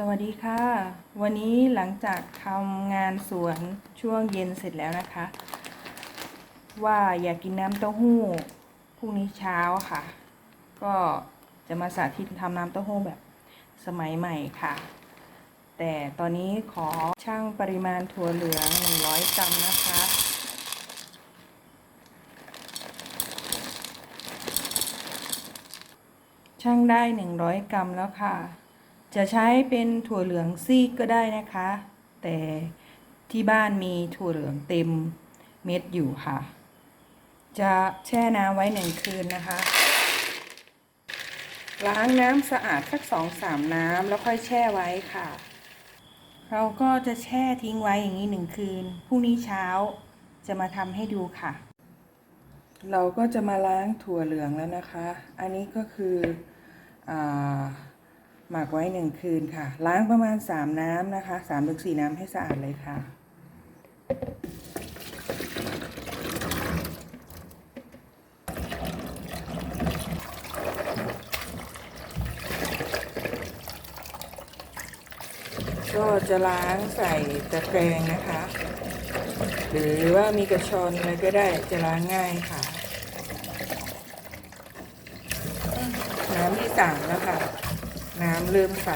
สวัสดีค่ะ วันนี้หลังจากทำงานสวนช่วงเย็นเสร็จแล้วนะคะ ว่าอยากกินน้ำเต้าหู้พรุ่งนี้เช้าค่ะ ก็จะมาสาธิตทำน้ำเต้าหู้แบบสมัยใหม่ค่ะ แต่ตอนนี้ขอชั่งปริมาณถั่วเหลือง 100 กรัมนะคะช่างได้ 100 กรัมแล้วค่ะ จะใช้เป็นถั่วเหลืองซีกก็ได้นะคะ แต่ที่บ้านมีถั่วเหลืองเต็มเม็ดอยู่ค่ะ จะแช่น้ำไว้หนึ่งคืนนะคะ ล้างน้ำสะอาดสักสองสามน้ำแล้วค่อยแช่ไว้ค่ะ เราก็จะแช่ทิ้งไว้อย่างนี้หนึ่งคืนพรุ่งนี้เช้าจะมาทำให้ดูค่ะ เราก็จะมาล้างถั่วเหลืองแล้วนะคะ อันนี้ก็คืออา หมักไว้หนึ่งคืนค่ะ ล้างประมาณ3น้ำนะคะ3ามถึงสี่น้ำให้สะอาดเลยค่ะ ก็จะล้างใส่ตะแกรงนะคะ หรือว่ามีกระชอนอะไรก็ได้จะล้างง่ายค่ะ น้ำที่สามแล้วค่ะ น้ำเริ่มใส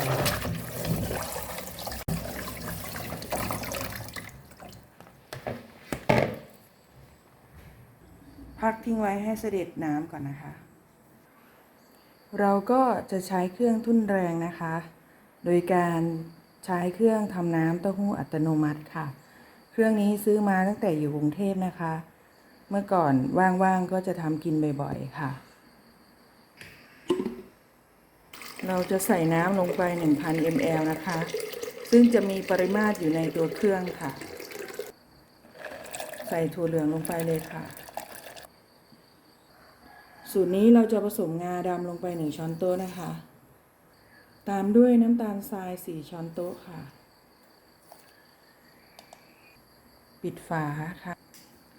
พักทิ้งไว้ให้เสด็จน้ำก่อนนะคะ เราก็จะใช้เครื่องทุ่นแรงนะคะ โดยการใช้เครื่องทำน้ำเต้าหู้อัตโนมัติค่ะ เครื่องนี้ซื้อมาตั้งแต่อยู่กรุงเทพนะคะ เมื่อก่อนว่างๆก็จะทำกินบ่อยๆค่ะ เราจะใส่น้ำลงไป 1,000 ml นะคะ ซึ่งจะมีปริมาตรอยู่ในตัวเครื่องค่ะ ใส่ถั่วเหลืองลงไปเลยค่ะ สูตรนี้เราจะผสมงาดำลงไป 1 ช้อนโต๊ะนะคะ ตามด้วยน้ำตาลทราย 4 ช้อนโต๊ะค่ะ ปิดฝาค่ะ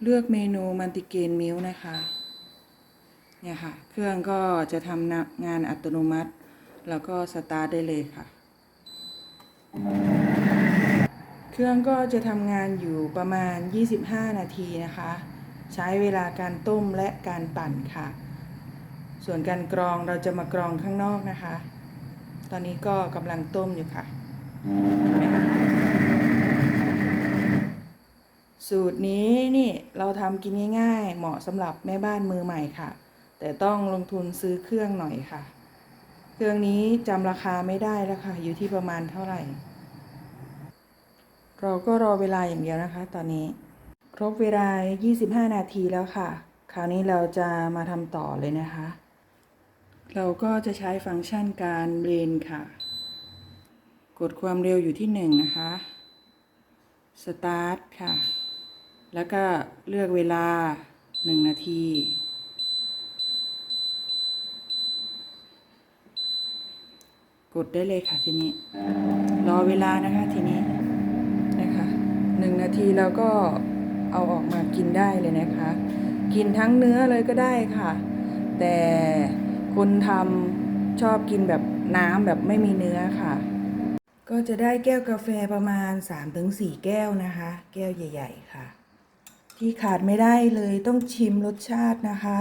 เลือกเมนูมันติเกนมิลนะคะ เนี่ยค่ะ เครื่องก็จะทำงานอัตโนมัติ แล้วก็สตาร์ทได้เลยค่ะ เครื่องก็จะทำงานอยู่ประมาณ 25 นาทีนะคะ ใช้เวลาการต้มและการปั่นค่ะ ส่วนการกรองเราจะมากรองข้างนอกนะคะ ตอนนี้ก็กำลังต้มอยู่ค่ะ สูตรนี้นี่เราทำกินง่ายๆ เหมาะสำหรับแม่บ้านมือใหม่ค่ะ แต่ต้องลงทุนซื้อเครื่องหน่อยค่ะ ครื่องนี้จำราคาไม่ได้แล้วค่ะ อยู่ที่ประมาณเท่าไหร่ เราก็รอเวลาอย่างเดียวนะคะ ตอนนี้ ครบเวลา 25 นาทีแล้วค่ะ คราวนี้เราจะมาทำต่อเลยนะคะ เราก็จะใช้ฟังก์ชันการเบรนค่ะ กดความเร็วอยู่ที่ 1 นะคะ Start ค่ะ แล้วก็เลือกเวลา 1 นาที กดได้เลยค่ะทีนี้ รอเวลานะคะทีนี้นะคะหนึ่งนาทีแล้วก็เอาออกมากินได้เลยนะคะ กินทั้งเนื้อเลยก็ได้ค่ะ แต่คนทำชอบกินแบบน้ำแบบไม่มีเนื้อค่ะ ก็จะได้แก้วกาแฟประมาณ 3-4 แก้วนะคะ แก้วใหญ่ ๆ ค่ะ ที่ขาดไม่ได้เลยต้องชิมรสชาตินะคะ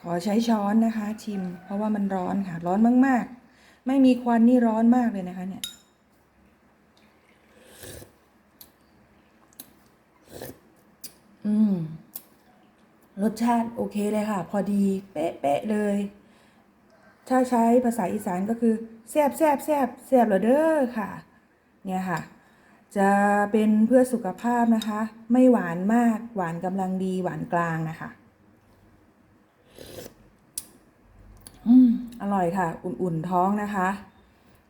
ขอใช้ช้อนนะคะ ชิม เพราะว่ามันร้อนค่ะ ร้อนมาก ๆ ไม่มีควันนี่ร้อนมากเลยนะคะเนี่ยอืมรสชาติโอเคเลยค่ะ พอดีเป๊ะๆเลย ถ้าใช้ภาษาอีสานก็คือแซบแซบแซบแซบเหรอเด้อค่ะ เนี่ยค่ะ จะเป็นเพื่อสุขภาพนะคะ ไม่หวานมากหวานกำลังดีหวานกลางนะคะ อร่อยค่ะ อุ่นๆท้องนะคะ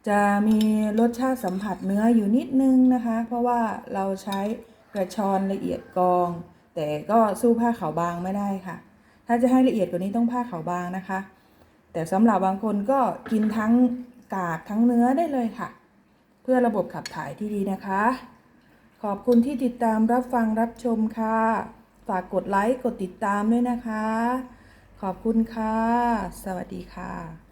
จะมีรสชาติสัมผัสเนื้ออยู่นิดนึงนะคะ เพราะว่าเราใช้กระชอนละเอียดกอง แต่ก็สู้ผ้าขาวบางไม่ได้ค่ะ ถ้าจะให้ละเอียดกว่านี้ต้องผ้าขาวบางนะคะ แต่สำหรับบางคนก็กินทั้งกากทั้งเนื้อได้เลยค่ะ เพื่อระบบขับถ่ายที่ดีนะคะ ขอบคุณที่ติดตามรับฟังรับชมค่ะ ฝากกดไลค์กดติดตามด้วยนะคะ ขอบคุณค่ะ สวัสดีค่ะ